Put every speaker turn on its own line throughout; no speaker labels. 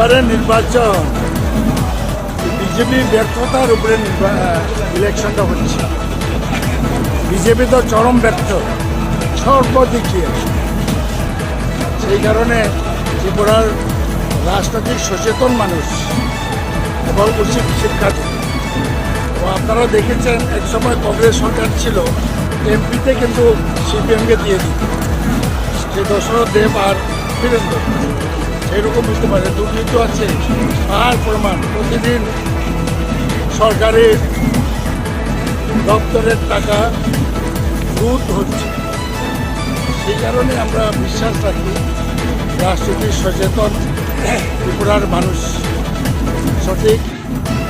এবারে নির্বাচন। বিজেপি ব্যর্থতার উপরে ইলেকশনটা হচ্ছে। বিজেপি তো চরম ব্যর্থ, সর্বদিকে। সেই কারণে ত্রিপুরার রাজনৈতিক সচেতন মানুষ এবং উচিত শিক্ষা দিতে। তো আপনারা দেখেছেন এক সময় কংগ্রেস সরকার ছিল, এমপিতে কিন্তু সিপিএমকে দিয়ে দিত। যে দশরথ দেব আর বীরেন্দ্র এরকম বুঝতে পারে দুর্নীতি আছে আর প্রমাণ। প্রতিদিন সরকারের দপ্তরের টাকা লুট হচ্ছে। সেই কারণে আমরা বিশ্বাস রাখি রাজনৈতিক সচেতন ত্রিপুরার মানুষ সঠিক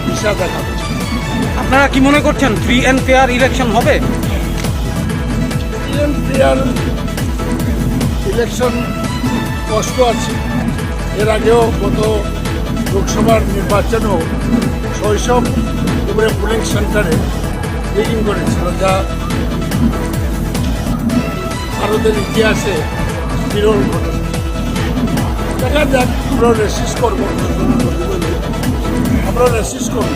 দিশা দেখাবে।
আপনারা কি মনে করছেন ফ্রি অ্যান্ড ফেয়ার ইলেকশন হবে?
ফেয়ার ইলেকশন কষ্ট আছে। এর আগেও গত লোকসভার নির্বাচনেও শৈশব উপরে পোলিং সেন্টারে মিটিং করেছিল যা ভারতের ইতিহাসে বিরল ঘটনা। দেখা যাক আমরা রেসিস করব। আমরা রেসিস করব।